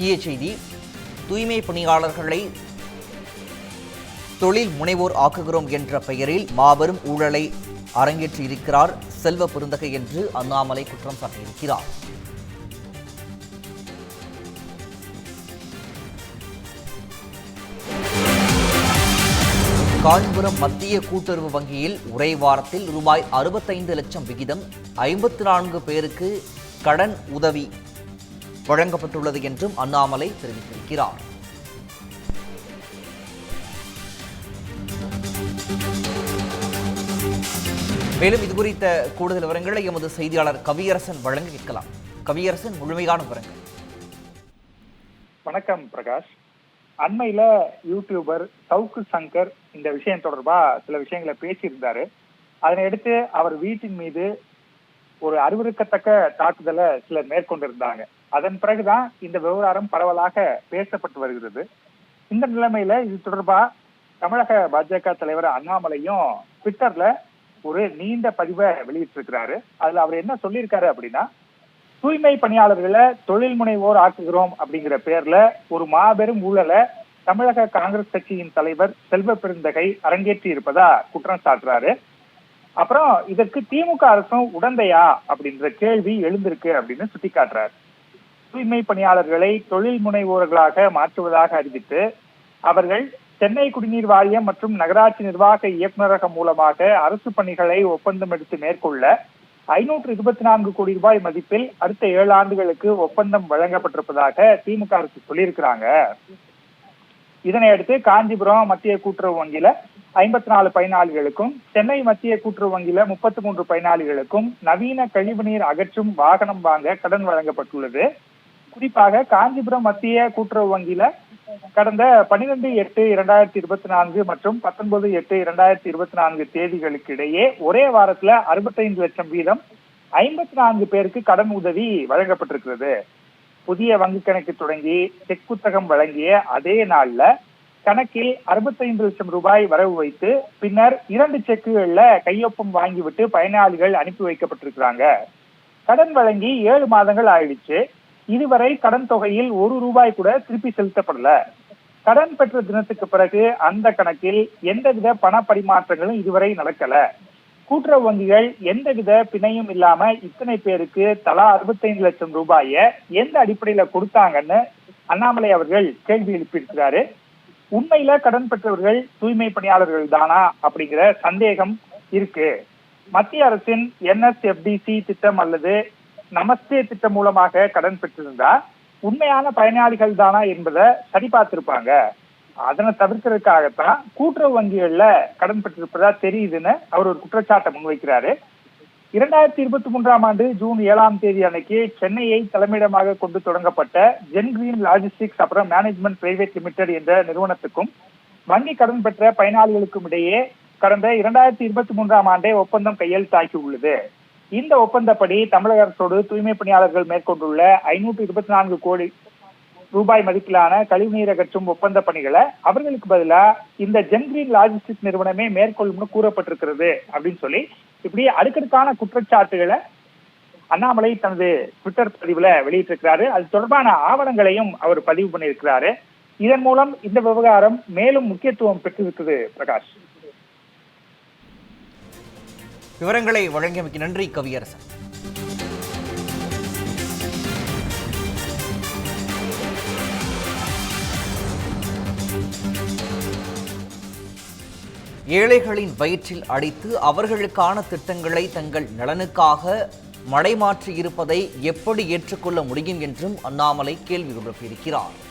முக்கிய செய்தி தூய்மை பணியாளர்களை தொழில் முனைவோர் ஆக்குகிறோம் என்ற பெயரில் மாபெரும் ஊழலை அரங்கேற்றியிருக்கிறார் செல்வ பெருந்தகை என்று அண்ணாமலை குற்றம் சாட்டியிருக்கிறார். காஞ்சிபுரம் மத்திய கூட்டுறவு வங்கியில் ஒரே வாரத்தில் ரூபாய் அறுபத்தைந்து லட்சம் விகிதம் ஐம்பத்தி நான்கு பேருக்கு கடன் உதவி. வழங்கப்பட்டுள்ளது என்றும் அண்ணாமலை தெரிவித்திருக்கிறார். மேலும் இது குறித்த கூடுதல் விவரங்களை எமது செய்தியாளர் கவியரசன் வழங்க கேட்கலாம். கவியரசன் முழுமையான விவரங்கள். வணக்கம் பிரகாஷ். அண்மையில யூடியூபர் சவுக்கு சங்கர் இந்த விஷயம் தொடர்பா சில விஷயங்களை பேசியிருந்தாரு. அதனை அடுத்து அவர் வீட்டின் மீது ஒரு அறிவிருக்கத்தக்க தாக்குதலை சிலர் மேற்கொண்டிருந்தாங்க. அதன் பிறகுதான் இந்த விவகாரம் பரவலாக பேசப்பட்டு வருகிறது. இந்த நிலைமையில இது தொடர்பா தமிழக பாஜக தலைவர் அண்ணாமலையும் ட்விட்டர்ல ஒரு நீண்ட பதிவை வெளியிட்டிருக்கிறாரு. அதுல அவர் என்ன சொல்லியிருக்காரு அப்படின்னா தூய்மை பணியாளர்களை தொழில் முனைவோர் ஆக்குகிறோம் அப்படிங்கிற பேர்ல ஒரு மாபெரும் ஊழலை தமிழக காங்கிரஸ் கட்சியின் தலைவர் செல்வ பெருந்தகை அரங்கேற்றி இருப்பதா குற்றம் சாட்டுறாரு. அப்புறம் இதற்கு திமுக அரசும் உடந்தையா அப்படின்ற கேள்வி எழுந்திருக்கு அப்படின்னு சுட்டி காட்டுறாரு தூய்மை பணியாளர்களை தொழில் முனைவோர்களாக மாற்றுவதாக அறிவித்து அவர்கள் சென்னை குடிநீர் வாரியம் மற்றும் நகராட்சி நிர்வாக இயக்குநரகம் மூலமாக அரசு பணிகளை ஒப்பந்தம் எடுத்து மேற்கொள்ள ஐநூற்று இருபத்தி நான்கு கோடி ரூபாய் மதிப்பில் அடுத்த ஏழு ஆண்டுகளுக்கு ஒப்பந்தம் வழங்கப்பட்டிருப்பதாக திமுக அரசு சொல்லியிருக்கிறாங்க. இதனை அடுத்து காஞ்சிபுரம் மத்திய கூட்டுறவு வங்கியில ஐம்பத்தி நாலு பயனாளிகளுக்கும் சென்னை மத்திய கூட்டுறவு வங்கியில முப்பத்தி மூன்று பயனாளிகளுக்கும் நவீன கழிவுநீர் அகற்றும் வாகனம் வாங்க கடன் வழங்கப்பட்டுள்ளது. குறிப்பாக காஞ்சிபுரம் மத்திய கூட்டுறவு வங்கியில கடந்த பனிரெண்டு எட்டு இரண்டாயிரத்தி இருபத்தி நான்கு மற்றும் பத்தொன்பது எட்டு இரண்டாயிரத்தி இருபத்தி நான்கு தேதிகளுக்கு இடையே ஒரே வாரத்துல அறுபத்தைந்து லட்சம் வீதம் ஐம்பத்தி நான்கு பேருக்கு கடன் உதவி வழங்கப்பட்டிருக்கிறது. புதிய வங்கி கணக்கு தொடங்கி செக் புத்தகம் வழங்கிய அதே நாள்ல கணக்கில் அறுபத்தைந்து லட்சம் ரூபாய் வரவு வைத்து பின்னர் இரண்டு செக்குகள்ல கையொப்பம் வாங்கிவிட்டு பயனாளிகள் அனுப்பி வைக்கப்பட்டிருக்கிறாங்க. கடன் வழங்கி ஏழு மாதங்கள் ஆயிடுச்சு. இதுவரை கடன் தொகையில் ஒரு ரூபாய் கூட திருப்பி செலுத்தப்படல. கடன் பெற்ற தினத்துக்கு பிறகு அந்த கணக்கில் எந்தவித பண பரிமாற்றங்களும் இதுவரை நடக்கல. கூட்டுறவு வங்கிகள் எந்தவித பிணையும் இல்லாம இத்தனை பேருக்கு தலா அறுபத்தைந்து லட்சம் ரூபாய எந்த அடிப்படையில கொடுத்தாங்கன்னு அண்ணாமலை அவர்கள் கேள்வி எழுப்பியிருக்கிறாரு. உண்மையில கடன் பெற்றவர்கள் தூய்மை பணியாளர்கள் தானா அப்படிங்கிற சந்தேகம் இருக்கு. மத்திய அரசின் என்எஸ்எஃப்டிசி திட்டம் அல்லது நமஸ்தே திட்டம் மூலமாக கடன் பெற்றிருந்தா உண்மையான பயனாளிகள் தானா என்பதை சரி பார்த்திருப்பாங்க அதனை தவிர்க்கிறதுக்காகத்தான் கூட்டுறவு வங்கிகள்ல கடன் பெற்றிருப்பதா தெரியுதுன்னு அவர் ஒரு குற்றச்சாட்டை முன்வைக்கிறாரு. இரண்டாயிரத்தி இருபத்தி மூன்றாம் ஆண்டு ஜூன் ஏழாம் தேதி அன்னைக்கு சென்னையை தலைமையிடமாக கொண்டு தொடங்கப்பட்ட ஜென் கிரீன் லாஜிஸ்டிக்ஸ் அப்புறம் மேனேஜ்மெண்ட் பிரைவேட் லிமிடெட் என்ற நிறுவனத்துக்கும் வங்கி கடன் பெற்ற பயனாளிகளுக்கும் இடையே கடந்த இரண்டாயிரத்தி இருபத்தி மூன்றாம் ஆண்டே ஒப்பந்தம் கையெழுத்தாகி உள்ளது. இந்த ஒப்பந்தப்படி தமிழக அரசோடு தூய்மை பணியாளர்கள் மேற்கொண்டுள்ள ஐநூற்று இருபத்தி நான்கு கோடி ரூபாய் மதிப்பிலான கழிவுநீர் அகற்றும் ஒப்பந்த பணிகளை அவர்களுக்கு பதிலா இந்த ஜென்கிரீன் லாஜிஸ்டிக் நிறுவனமே மேற்கொள்ளும்னு கூறப்பட்டிருக்கிறது அப்படின்னு சொல்லி இப்படி அடுக்கடுக்கான குற்றச்சாட்டுகளை அண்ணாமலை தனது ட்விட்டர் பதிவுல வெளியிட்டிருக்கிறாரு. அது தொடர்பான ஆவணங்களையும் அவர் பதிவு பண்ணியிருக்கிறாரு. இதன் மூலம் இந்த விவகாரம் மேலும் முக்கியத்துவம் பெற்றிருக்குது பிரகாஷ். விவரங்களை வழங்கியமைக்கு நன்றி கவியரசன். ஏழைகளின் வயிற்றில் அடித்து அவர்களுக்கான திட்டங்களை தங்கள் நலனுக்காக மடைமாற்றியிருப்பதை எப்படி ஏற்றுக்கொள்ள முடியும் என்றும் அண்ணாமலை கேள்வி எழுப்பியிருக்கிறார்.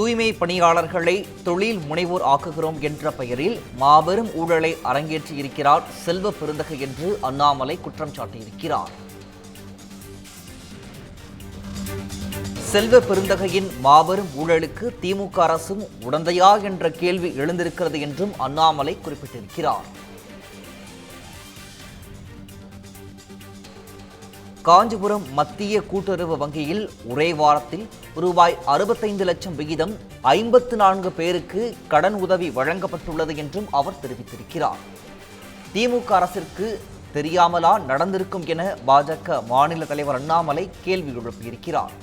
தூய்மை பணியாளர்களை தொழில் முனைவோர் ஆக்குகிறோம் என்ற பெயரில் மாபெரும் ஊழலை அரங்கேற்றியிருக்கிறார் செல்வ பெருந்தகை என்று அண்ணாமலை குற்றம் சாட்டியிருக்கிறார். செல்வ பெருந்தகையின் மாபெரும் ஊழலுக்கு திமுக அரசும் உடந்தையா என்ற கேள்வி எழுந்திருக்கிறது என்றும் அண்ணாமலை குறிப்பிட்டிருக்கிறார். காஞ்சிபுரம் மத்திய கூட்டுறவு வங்கியில் ஒரே வாரத்தில் ரூபாய் அறுபத்தைந்து லட்சம் விகிதம் ஐம்பத்து நான்கு பேருக்கு கடன் உதவி வழங்கப்பட்டுள்ளது என்றும் அவர் தெரிவித்திருக்கிறார். திமுக அரசிற்கு தெரியாமலா நடந்திருக்கும் என பாஜக மாநில தலைவர் அண்ணாமலை கேள்வி எழுப்பியிருக்கிறார்.